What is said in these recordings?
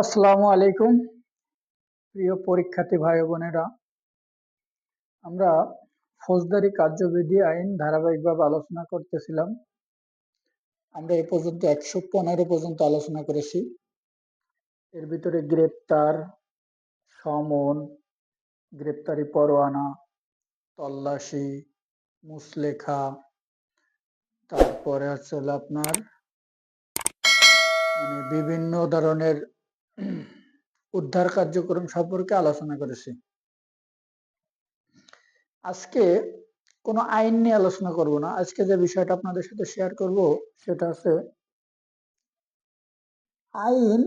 আসসালামু আলাইকুম, প্রিয় পরীক্ষার্থী ভাই বোনেরা। আমরা ফৌজদারি কার্যবিধি আইন ধারাবাহিকভাবে আলোচনা করতেছিলাম। আমরা এ পর্যন্ত একশো পনেরো পর্যন্ত আলোচনা করেছি। এর ভিতরে গ্রেপ্তার, সমন, গ্রেপ্তারি পরোয়ানা, তল্লাশি, মুসলেখা, তারপরে হচ্ছে আপনার মানে বিভিন্ন ধরনের উদ্ধার কার্যক্রম সম্পর্কে আলোচনা করেছি। আজকে কোনো আইন নিয়ে আলোচনা করব না। আজকে যে বিষয়টা আপনাদের সাথে শেয়ার করব, সেটা আছে আইন,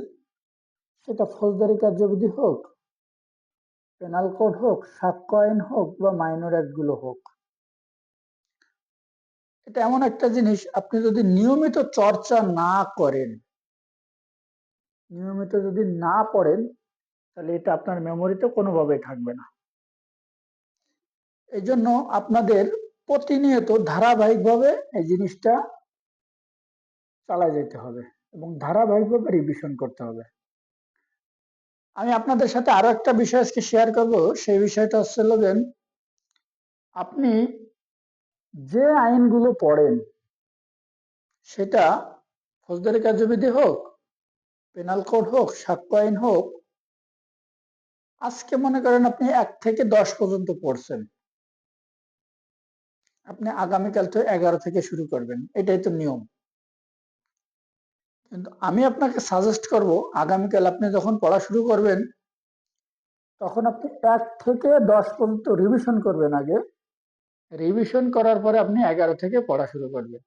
সেটা ফৌজদারি কার্যবিধি হোক পেনাল কোড হোক, সাক্ষ্য আইন হোক বা মাইনর অ্যাক্টগুলো হোক। এটা এমন একটা জিনিস, আপনি যদি নিয়মিত চর্চা না করেন নিয়মিত যদি না পড়েন, তাহলে এটা আপনার মেমোরিতে কোনোভাবেই থাকবে না। এই জন্য আপনাদের প্রতিনিয়ত ধারাবাহিকভাবে এই জিনিসটা চালায় যেতে হবে এবং ধারাবাহিকভাবে রিভিশন করতে হবে। আমি আপনাদের সাথে আরও একটা বিষয় আজকে শেয়ার করব, সেই বিষয়টা হচ্ছে লোকেন আপনি যে আইনগুলো পড়েন, সেটা ফৌজদারি কার্যবিধি হোক পেনাল কোড হোক, সাক্ষ্য আইন হোক, আজকে মনে করেন আপনি এক থেকে দশ পর্যন্ত পড়ছেন। আপনি আগামীকাল তো এগারো থেকে শুরু করবেন, এটাই তো নিয়ম। কিন্তু আমি আপনাকে সাজেস্ট করব, আগামীকাল আপনি যখন পড়া শুরু করবেন, তখন আপনি এক থেকে দশ পর্যন্ত রিভিশন করবেন আগে। রিভিশন করার পরে আপনি এগারো থেকে পড়া শুরু করবেন।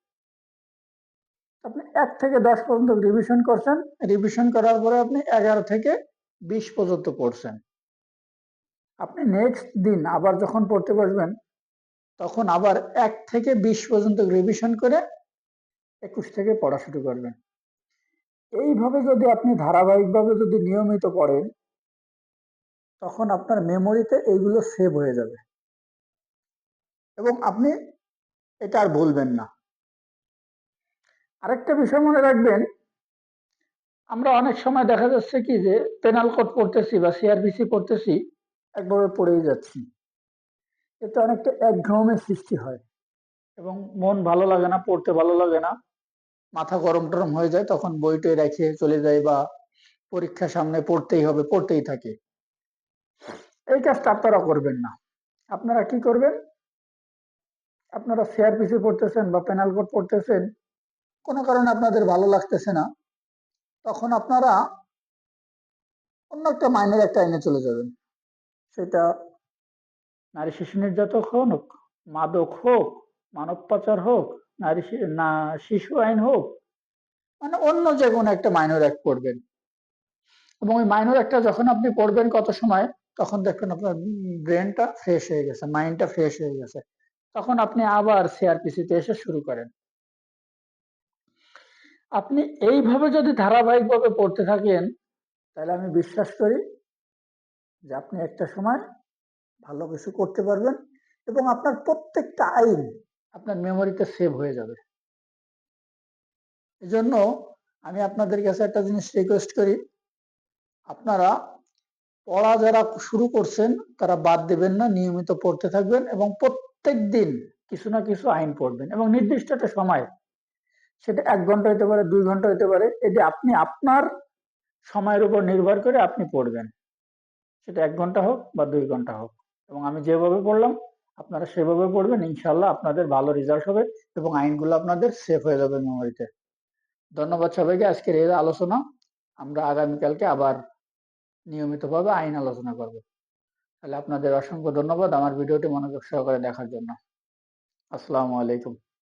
আপনি এক থেকে দশ পর্যন্ত রিভিশন করছেন। রিভিশন করার পরে আপনি এগারো থেকে বিশ পর্যন্ত পড়ছেন। আপনি নেক্সট দিন আবার যখন পড়তে বসবেন, তখন আবার এক থেকে বিশ পর্যন্ত রিভিশন করে একুশ থেকে পড়া শুরু করবেন। এইভাবে যদি আপনি ধারাবাহিকভাবে যদি নিয়মিত পড়েন, তখন আপনার মেমোরিতে এইগুলো সেভ হয়ে যাবে। এবং আপনি এটা আর ভুলবেন না। আরেকটা বিষয় মনে রাখবেন, আমরা অনেক সময় দেখা যাচ্ছে কি যে পেনাল কোড পড়তেছি বা সিআরবিসি পড়তেছি একভাবে পড়েই যাচ্ছি। এতে অনেকটা একঘেয়েমের সৃষ্টি হয় এবং মন ভালো লাগে না, পড়তে ভালো লাগে না। মাথা গরম টরম হয়ে যায়, তখন বইটই রেখে চলে যায় বা পরীক্ষা সামনে পড়তেই হবে, পড়তেই থাকে। এই কাজটা আপনারা করবেন না। আপনারা কি করবেন? আপনারা সিআরপিসি পড়তেছেন বা পেনাল কোড পড়তেছেন কোনো কারণে আপনাদের ভালো লাগতেছে না, তখন আপনারা অন্য একটা মাইনের একটা আইনে চলে যাবেন। সেটা নারী শিশু নির্যাতক হোক, মাদক হোক, মানব পাচার হোক, নারী না, শিশু আইন হোক মানে অন্য যে কোনো একটা মাইনর অ্যাক্ট করবেন এবং ওই মাইনর একটা যখন আপনি পড়বেন কত সময়, তখন দেখবেন আপনার ব্রেনটা ফ্রেশ হয়ে গেছে মাইন্ডটা ফ্রেশ হয়ে গেছে। তখন আপনি আবার সিআরপিসিতে এসে শুরু করেন। আপনি এইভাবে যদি ধারাবাহিকভাবে পড়তে থাকেন, তাহলে আমি বিশ্বাস করি যে আপনি একটা সময় ভালো কিছু করতে পারবেন এবং আপনার প্রত্যেকটা আইন আপনার মেমোরিতে সেভ হয়ে যাবে। এজন্য আমি আপনাদের কাছে একটা জিনিস রিকোয়েস্ট করি। আপনারা পড়া যারা শুরু করছেন, তারা বাদ দেবেন না, নিয়মিত পড়তে থাকবেন এবং প্রত্যেক দিন কিছু না কিছু আইন পড়বেন এবং নির্দিষ্ট একটা সময় সেটা এক ঘণ্টা হতে পারে, দুই ঘণ্টা হতে পারে এটি আপনি আপনার সময়ের উপর নির্ভর করে আপনি পড়বেন। সেটা এক ঘণ্টা হোক বা দুই ঘণ্টা হোক। এবং আমি যেভাবে পড়লাম, আপনারা সেভাবে পড়বেন ইনশাল্লাহ আপনাদের ভালো রেজাল্ট হবে এবং আইনগুলো আপনাদের সেফ হয়ে যাবে মেমোরিতে ধন্যবাদ সবাইকে, আজকের এই আলোচনা। আমরা আগামীকালকে আবার নিয়মিতভাবে আইন আলোচনা করব। তাহলে আপনাদের অসংখ্য ধন্যবাদ আমার ভিডিওটি মনোযোগ সহকারে দেখার জন্য। আসসালামু আলাইকুম।